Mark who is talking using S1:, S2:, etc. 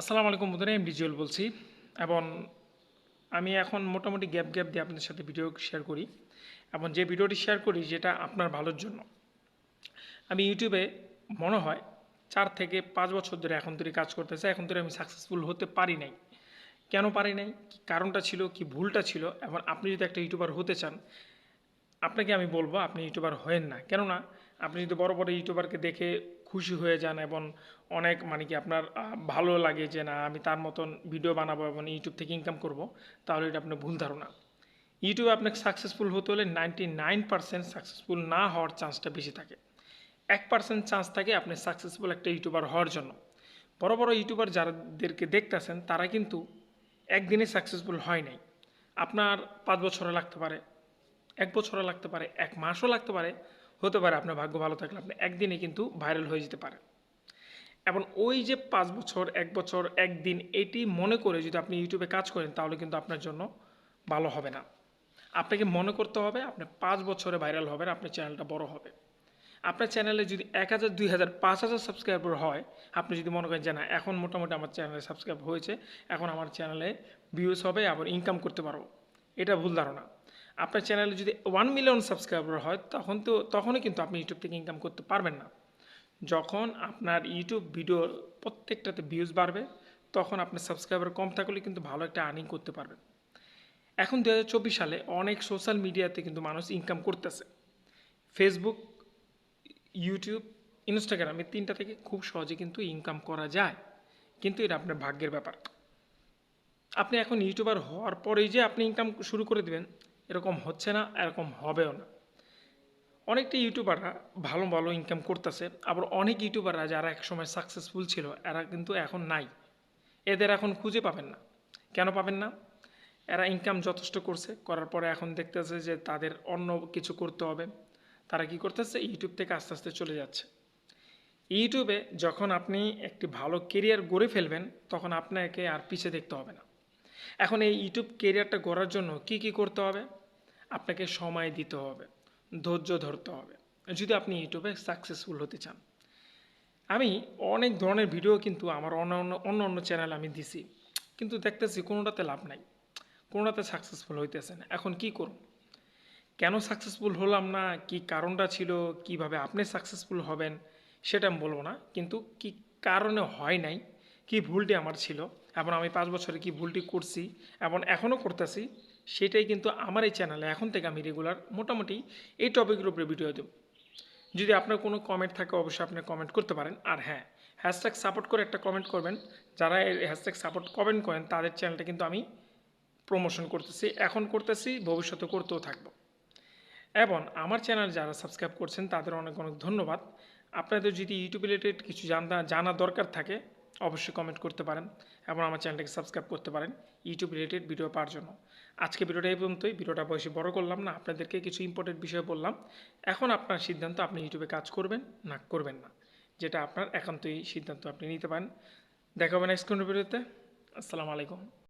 S1: আসসালামু আলাইকুম বন্ধুরা, আমি ডিজুয়াল বলছি এবং আমি এখন মোটামুটি গ্যাপ গ্যাপ দিয়ে আপনাদের সাথে ভিডিও শেয়ার করি এবং যে ভিডিওটি শেয়ার করি যেটা আপনার ভালোর জন্য। আমি ইউটিউবে মনে হয় চার থেকে পাঁচ বছর ধরে এখন ধরে কাজ করতেছে, এখন ধরে আমি সাকসেসফুল হতে পারি নাই। কেন পারি নাই? কি কারণটা ছিল? কি ভুলটা ছিল? এবং আপনি যদি একটা ইউটিউবার হতে চান, আপনাকে আমি বলব আপনি ইউটিউবার হয়েন না। কেননা আপনি যদি বড় বড় ইউটিউবারকে দেখে খুশি হয়ে যান এবং অনেক মানে কি আপনার ভালো লাগে যে না, আমি তার মতন ভিডিও বানাবো এবং ইউটিউব থেকে ইনকাম করব, তাহলে এটা আপনার ভুল ধারণা। ইউটিউবে আপনাকে সাকসেসফুল হতে হলে নাইনটি নাইন পার্সেন্ট সাকসেসফুল না হওয়ার চান্সটা বেশি থাকে। এক পার্সেন্ট চান্স থাকে আপনি সাকসেসফুল একটা ইউটিউবার হওয়ার জন্য। বড় বড় ইউটিউবার যাদেরকে দেখতেছেন, তারা কিন্তু একদিনে সাকসেসফুল হয় নাই। আপনার পাঁচ বছরও লাগতে পারে, এক বছরও লাগতে পারে, এক মাসও লাগতে পারে হতে পারে আপনার ভাগ্য ভালো থাকলে আপনি একদিনে কিন্তু ভাইরাল হয়ে যেতে পারে এবং ওই যে পাঁচ বছর, এক বছর, একদিন এটি মনে করে যদি আপনি ইউটিউবে কাজ করেন তাহলে কিন্তু আপনার জন্য ভালো হবে না। আপনাকে মনে করতে হবে আপনি পাঁচ বছরে ভাইরাল হবেন, আপনার চ্যানেলটা বড় হবে। আপনার চ্যানেলে যদি এক হাজার, দুই হাজার, পাঁচ হাজার সাবস্ক্রাইবার হয়, আপনি যদি মনে করেন যে না, এখন মোটামুটি আমার চ্যানেলে সাবস্ক্রাইব হয়েছে, এখন আমার চ্যানেলে ভিউজ হবে, আবার ইনকাম করতে পারব। এটা ভুল ধারণা। আপনার চ্যানেলে যদি ওয়ান মিলিয়ন সাবস্ক্রাইবার হয়, তখন তো, তখনই কিন্তু আপনি ইউটিউব থেকে ইনকাম করতে পারবেন না। যখন আপনার ইউটিউব ভিডিওর প্রত্যেকটাতে ভিউজ বাড়বে, তখন আপনার সাবস্ক্রাইবার কম থাকলে কিন্তু ভালো একটা আর্নিং করতে পারবেন। এখন দু হাজার চব্বিশ সালে অনেক সোশ্যাল মিডিয়াতে কিন্তু মানুষ ইনকাম করতেছে। ফেসবুক ইউটিউব ইনস্টাগ্রাম এই তিনটা থেকে খুব সহজে কিন্তু ইনকাম করা যায়। কিন্তু এটা আপনার ভাগ্যের ব্যাপার। আপনি এখন ইউটিউবার হওয়ার পরেই যে আপনি ইনকাম শুরু করে দেবেন এরকম হচ্ছে না, এরকম হবেও না। অনেকটা ইউটিউবাররা ভালো ভালো ইনকাম করতেছে, আবার অনেক ইউটিউবাররা যারা একসময় সাকসেসফুল ছিল, এরা কিন্তু এখন নাই। এদের এখন খুঁজে পাবেন না। কেন পাবেন না? এরা ইনকাম যথেষ্ট করছে, করার পরে এখন দেখতেছে যে তাদের অন্য কিছু করতে হবে। তারা কি করতেছে? ইউটিউব থেকে আস্তে আস্তে চলে যাচ্ছে। ইউটিউবে যখন আপনি একটি ভালো কেরিয়ার গড়ে ফেলবেন, তখন আপনাকে আর পিছে দেখতে হবে না। এখন এই ইউটিউব কেরিয়ারটা গড়ার জন্য কি কি করতে হবে? আপনাকে সময় দিতে হবে, ধৈর্য ধরতে হবে। যদি আপনি ইউটিউবে সাকসেসফুল হতে চান। আমি অনেক ধরনের ভিডিও কিন্তু আমার অন্য অন্য অন্য চ্যানেলে আমি দিছি। কিন্তু দেখতেছি কোনোটাতে লাভ নাই, কোনোটাতে সাকসেসফুল হইতেছে না। এখন কি করুন কেন সাকসেসফুল হলাম না? কি কারণটা ছিল? কীভাবে আপনি সাকসেসফুল হবেন? সেটা আমি বলব না। কিন্তু কি কারণে হয় নাই? কি ভুলটি আমার ছিল? এবং আমি পাঁচ বছরে কি ভুলটি করছি এবং এখনও করতেছি, সেটাই কিন্তু আমার এই চ্যানেলে এখন থেকে আমি রেগুলার মোটামুটি এই টপিকের উপরে ভিডিও দেব। যদি আপনার কোনো কমেন্ট থাকে, অবশ্যই আপনি কমেন্ট করতে পারেন। আর হ্যাঁ হ্যাশট্যাগ সাপোর্ট করে একটা কমেন্ট করবেন। যারা হ্যাশট্যাগ সাপোর্ট কমেন্ট করেন, তাদের চ্যানেলটা কিন্তু আমি প্রমোশন করতেছি, এখন করতেছি, ভবিষ্যতে করতেও থাকব। এবং আমার চ্যানেল যারা সাবস্ক্রাইব করছেন, তাদের অনেক অনেক ধন্যবাদ। আপনাদের যদি ইউটিউব রিলেটেড কিছু জানা জানা দরকার থাকে অবশ্যই কমেন্ট করতে পারেন এবং আমার চ্যানেলটাকে সাবস্ক্রাইব করতে পারেন ইউটিউব রিলেটেড ভিডিও পাওয়ার জন্য। আজকে ভিডিওটা এই পর্যন্তই। ভিডিওটা বয়সে বড় করলাম না, আপনাদেরকে কিছু ইম্পর্টেন্ট বিষয় বললাম। এখন আপনার সিদ্ধান্ত, আপনি ইউটিউবে কাজ করবেন না করবেন না, যেটা আপনার একান্তই সিদ্ধান্ত, আপনি নিতে পারেন। দেখা হবে নেক্সট ভিডিওতে আসসালামু আলাইকুম।